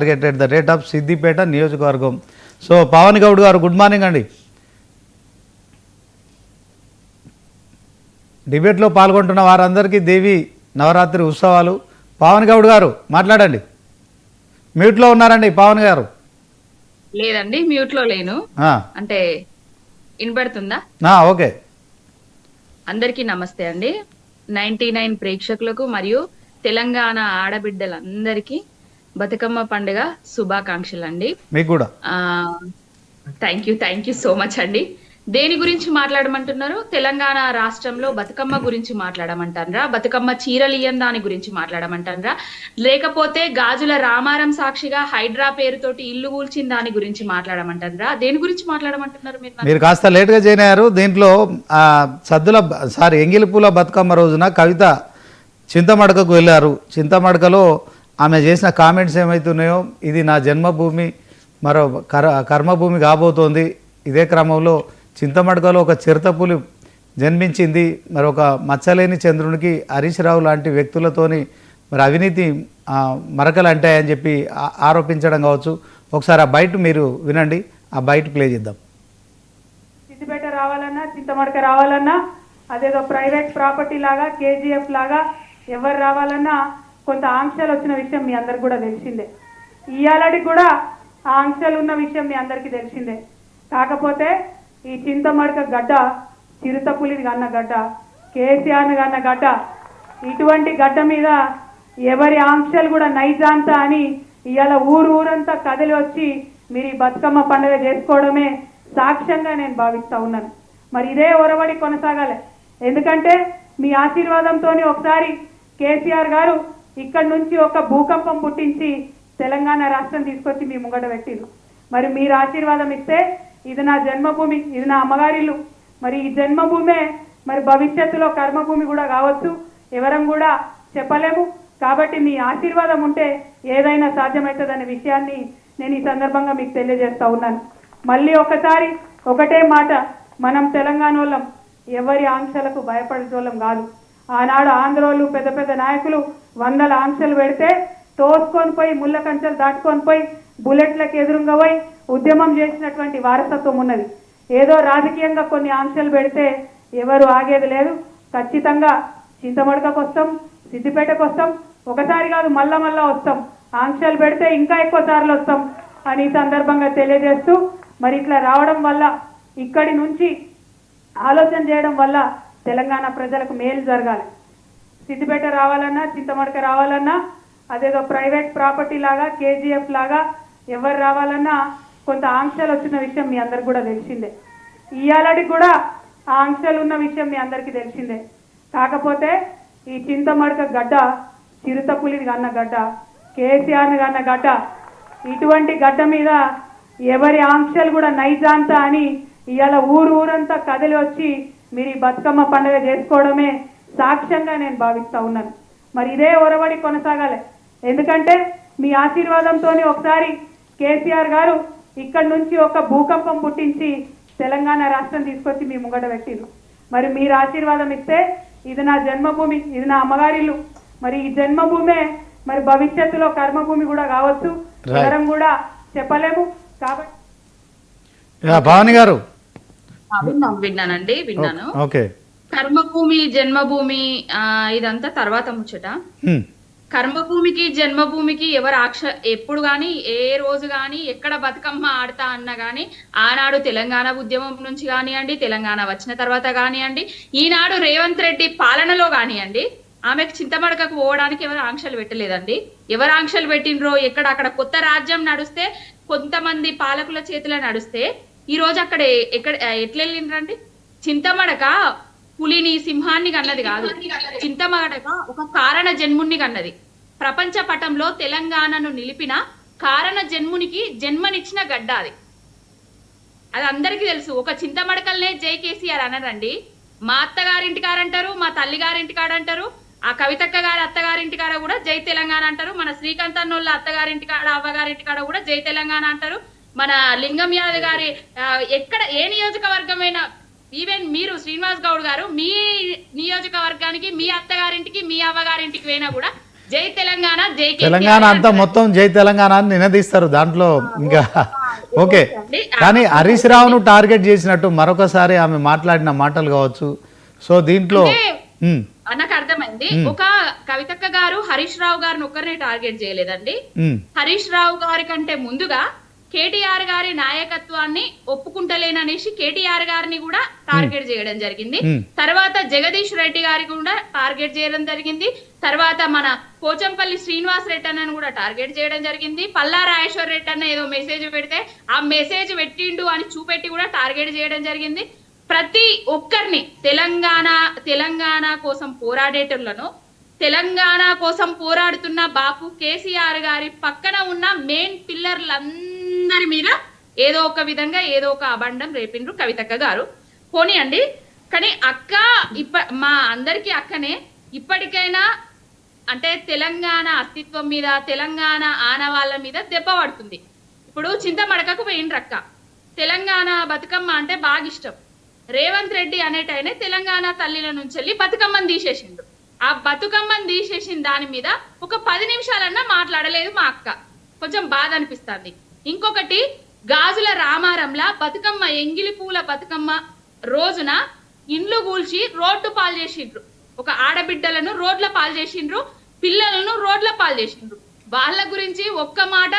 Target at the rate of Siddipet నియోజకవర్గం so Pawan Goud గారు good morning అండి. డిబేట్లో పాల్గొంటున్న వారందరికీ దేవి నవరాత్రి ఉత్సవాలు. పవన్ గౌడ్ గారు మాట్లాడండి. మ్యూట్లో ఉన్నారండి పవన్ గారు. లేదండి మ్యూట్లో లేను. అంటే వినబడుతుందా? ఓకే. అందరికీ నమస్తే అండి. నైన్టీ నైన్ ప్రేక్షకులకు మరియు తెలంగాణ ఆడబిడ్డలందరికీ బతుకమ్మ పండుగ శుభాకాంక్షలు అండి మీకు కూడా. Thank you thank you so much అండి. దేని గురించి మాట్లాడమంటున్నారు? తెలంగాణ రాష్ట్రంలో బతుకమ్మ గురించి మాట్లాడమంటారా బతుకమ్మ చీరలియన్ దాని గురించి మాట్లాడమంటారా లేకపోతే గాజుల రామారం సాక్షిగా హైడ్రా పేరుతోటి ఇల్లు కూల్చిన దాని గురించి మాట్లాడమంటారా దేని గురించి మాట్లాడమంటున్నారు మీరు? మీరు కాస్త లేట్గా జాయిన్ అయ్యారు. దీంట్లో ఆ, సద్దుల సారీ ఎంగిలిపూల బతుకమ్మ రోజున కవిత చింతమడకకు వెళ్ళారు. చింతమడకలో ఆమె చేసిన కామెంట్స్ ఏమవుతున్నాయో ఇది నా జన్మభూమి మరో కర కర్మభూమి కాబోతోంది. ఇదే క్రమంలో చింతమడకలో ఒక చిరుతపులి జన్మించింది. మరి ఒక మచ్చలేని చంద్రునికి హరీష్ రావు లాంటి వ్యక్తులతోని మరి అవినీతి మరకలు అంటాయని చెప్పి ఆరోపించడం కావచ్చు. ఒకసారి ఆ బయట మీరు వినండి. ఆ బయట ప్లే చేద్దాం. సిద్దిపేట రావాలన్నా చింతమడక రావాలన్నా అదేదో ప్రైవేట్ ప్రాపర్టీ లాగా కేజీఎఫ్ లాగా ఎవరు రావాలన్నా కొంత ఆంక్షలు వచ్చిన విషయం మీ అందరికి కూడా తెలిసిందే. ఇవాళకి కూడా ఆ ఆంక్షలు ఉన్న విషయం మీ అందరికీ తెలిసిందే. కాకపోతే ఈ చింతమడక గడ్డ చిరుతపులిని కన్న గడ్డ కేసీఆర్ని కన్న గడ్డ ఇటువంటి గడ్డ మీద ఎవరి ఆంక్షలు కూడా నైజాంత అని ఇవాళ ఊరు ఊరంతా కదిలి వచ్చి మీరు ఈ బతుకమ్మ పండుగ చేసుకోవడమే సాక్ష్యంగా నేను భావిస్తూ ఉన్నాను. మరి ఇదే ఒరవడి కొనసాగాలి. ఎందుకంటే మీ ఆశీర్వాదంతో ఒకసారి కేసీఆర్ గారు ఇక్కడ నుంచి ఒక భూకంపం పుట్టించి తెలంగాణ రాష్ట్రం తీసుకొచ్చి మీ ముంగట పెట్టిరు. మరి మీరు ఆశీర్వాదం ఇస్తే ఇది నా జన్మభూమి ఇది నా అమ్మగారిల్లు మరి ఈ జన్మభూమే మరి భవిష్యత్తులో కర్మభూమి కూడా కావచ్చు ఎవరం కూడా చెప్పలేము. కాబట్టి మీ ఆశీర్వాదం ఉంటే ఏదైనా సాధ్యమవుతుందనే విషయాన్ని నేను ఈ సందర్భంగా మీకు తెలియజేస్తా ఉన్నాను. మళ్ళీ ఒకసారి ఒకటే మాట మనం తెలంగాణ వాళ్ళం ఎవరి ఆంక్షలకు భయపడేటోళ్ళం కాదు. ఆనాడు ఆంధ్రోళ్ళు పెద్ద పెద్ద నాయకులు వందల ఆంక్షలు పెడితే తోసుకొని పోయి ముళ్ళ కంచెలు దాటుకొని పోయి బుల్లెట్లకు ఎదురుగా పోయి ఉద్యమం చేసినటువంటి వారసత్వం ఉన్నది. ఏదో రాజకీయంగా కొన్ని ఆంక్షలు పెడితే ఎవరు ఆగేది లేదు. ఖచ్చితంగా చింతమడకకు వస్తాం సిద్దిపేటకు వస్తాం ఒకసారి కాదు మళ్ళా మళ్ళా వస్తాం. ఆంక్షలు పెడితే ఇంకా ఎక్కువ సార్లు వస్తాం అని సందర్భంగా తెలియజేస్తూ మరి ఇట్లా రావడం వల్ల ఇక్కడి నుంచి ఆలోచన చేయడం వల్ల తెలంగాణ ప్రజలకు మేలు జరగాలి. సిద్దిపేట రావాలన్నా చింతమడక రావాలన్నా అదేదో ప్రైవేట్ ప్రాపర్టీ లాగా కేజీఎఫ్ లాగా ఎవరు రావాలన్నా కొంత ఆంక్షలు వచ్చిన విషయం మీ అందరికి కూడా తెలిసిందే. ఇవాళకి కూడా ఆ ఆంక్షలు ఉన్న విషయం మీ అందరికీ తెలిసిందే. కాకపోతే ఈ చింతమడక గడ్డ చిరుతపులిని కన్న గడ్డ కేసీఆర్ని కన్న గడ్డ ఇటువంటి గడ్డ మీద ఎవరి ఆంక్షలు కూడా నైజాంత అని ఇవాళ ఊరు ఊరంతా కదిలి వచ్చి మీరు ఈ బతుకమ్మ పండుగ చేసుకోవడమే సాక్ష్యంగా నేను భావిస్తా ఉన్నాను. మరి ఇదే ఒరవడి కొనసాగాలి. ఎందుకంటే మీ ఆశీర్వాదంతో ఒకసారి కేసీఆర్ గారు ఇక్కడ నుంచి ఒక భూకంపం పుట్టించి తెలంగాణ రాష్ట్రం తీసుకొచ్చి మీ ముంగట పెట్టిరు. మరి మీరు ఆశీర్వాదం ఇస్తే ఇది నా జన్మభూమి ఇది నా అమ్మగారిల్లు మరి ఈ జన్మభూమే మరి భవిష్యత్తులో కర్మభూమి కూడా కావచ్చు. కూడా చెప్పలేము. కాబట్టి భవాని గారు విన్నాను విన్నానండి విన్నాను. ఓకే. కర్మభూమి జన్మభూమి ఇదంతా తర్వాత ముచ్చట. కర్మభూమికి జన్మభూమికి ఎవరు ఆక్ష ఎప్పుడు గాని ఏ రోజు గాని ఎక్కడ బతుకమ్మ ఆడతా అన్నా గాని ఆనాడు తెలంగాణ ఉద్యమం నుంచి కానివ్వండి తెలంగాణ వచ్చిన తర్వాత కానివ్వండి ఈనాడు రేవంత్ రెడ్డి పాలనలో కానివ్వండి ఆమెకు చింతమడకకు పోవడానికి ఎవరు ఆంక్షలు పెట్టలేదండి. ఎవరు ఆంక్షలు పెట్టినరో ఎక్కడ అక్కడ కొత్త రాజ్యం నడుస్తే కొంతమంది పాలకుల చేతిలో నడుస్తే ఈ రోజు అక్కడ ఎక్కడ ఎట్లా వెళ్ళిండ్రండి చింతమడక పులిని సింహాన్ని కన్నది కాదు. చింతమడక ఒక కారణ జన్ముణ్ణి కన్నది. ప్రపంచ పటంలో తెలంగాణను నిలిపిన కారణ జన్మునికి జన్మనిచ్చిన గడ్డ అది. అది అందరికీ తెలుసు. ఒక చింతమడకల్నే జై కేసీఆర్ అనరండి. మా అత్తగారింటి కాడంటారు మా తల్లి గారింటి కాడంటారు ఆ కవితక్క గారి అత్తగారింటి కాడ కూడా జై తెలంగాణ అంటారు. మన శ్రీకాంత్ అన్నోళ్ళ అత్తగారింటి కాడ అవ్వగారింటి కాడ కూడా జై తెలంగాణ అంటారు. మన లింగం యాదవ్ గారి ఎక్కడ ఏ నియోజకవర్గమైనా ఈవెన్ మీరు శ్రీనివాస్ గౌడ్ గారు మీ నియోజకవర్గానికి మీ అత్తగారింటికి మీ అవ్వగారింటికి పోయినా కూడా జై తెలంగాణ జై తెలంగాణ అంతా. మొత్తం జై తెలంగాణ అని నినదీస్తారు దాంట్లో ఇంకా. ఓకే. కానీ హరీష్ రావును టార్గెట్ చేసినట్టు మరొకసారి ఆమె మాట్లాడిన మాటలు కావచ్చు. సో దీంట్లో నాకు అర్థమైంది. ఒక కవితక్క గారు హరీష్ రావు గారిని ఒక్కరినే టార్గెట్ చేయలేదండి. హరీష్ రావు గారి కంటే ముందుగా కేటీఆర్ గారి నాయకత్వాన్ని ఒప్పుకుంటలేననేసి కేటీఆర్ గారిని కూడా టార్గెట్ చేయడం జరిగింది. తర్వాత జగదీష్ రెడ్డి గారికి కూడా టార్గెట్ చేయడం జరిగింది. తర్వాత మన పోచంపల్లి శ్రీనివాస్ రెడ్డి అన్నను కూడా టార్గెట్ చేయడం జరిగింది. పల్లా రాజేశ్వర్ రెడ్డి అన్న ఏదో మెసేజ్ పెడితే ఆ మెసేజ్ పెట్టిండు అని చూపెట్టి కూడా టార్గెట్ చేయడం జరిగింది. ప్రతి ఒక్కరిని తెలంగాణ తెలంగాణ కోసం పోరాడేటోళ్ళను తెలంగాణ కోసం పోరాడుతున్న బాపు కేసీఆర్ గారి పక్కన ఉన్న మెయిన్ పిల్లర్లందరి మీద ఏదో ఒక విధంగా ఏదో ఒక అబండం రేపిండ్రు కవితక్క గారు. పోనీ అండి కానీ అక్క ఇప్ప మా అందరికీ అక్కనే ఇప్పటికైనా అంటే తెలంగాణ అస్తిత్వం మీద తెలంగాణ ఆనవాళ్ళ మీద దెబ్బ పడుతుంది. ఇప్పుడు చింతమడకకు పోయిండ్రు అక్క తెలంగాణ బతుకమ్మ అంటే బాగా ఇష్టం. రేవంత్ రెడ్డి అనేటైనే తెలంగాణ తల్లిల నుంచి వెళ్ళి బతుకమ్మని తీసేసిండు. ఆ బతుకమ్మని తీసేసిన దాని మీద ఒక పది నిమిషాలన్నా మాట్లాడలేదు మా అక్క. కొంచెం బాధ అనిపిస్తుంది. ఇంకొకటి గాజుల రామారంలా బతుకమ్మ ఎంగిలి పూల బతుకమ్మ రోజున ఇండ్లు కూల్చి రోడ్డు పాలు చేసిండ్రు. ఒక ఆడబిడ్డలను రోడ్ల పాలు చేసిండ్రు పిల్లలను రోడ్ల పాలు చేసిండ్రు. వాళ్ళ గురించి ఒక్క మాట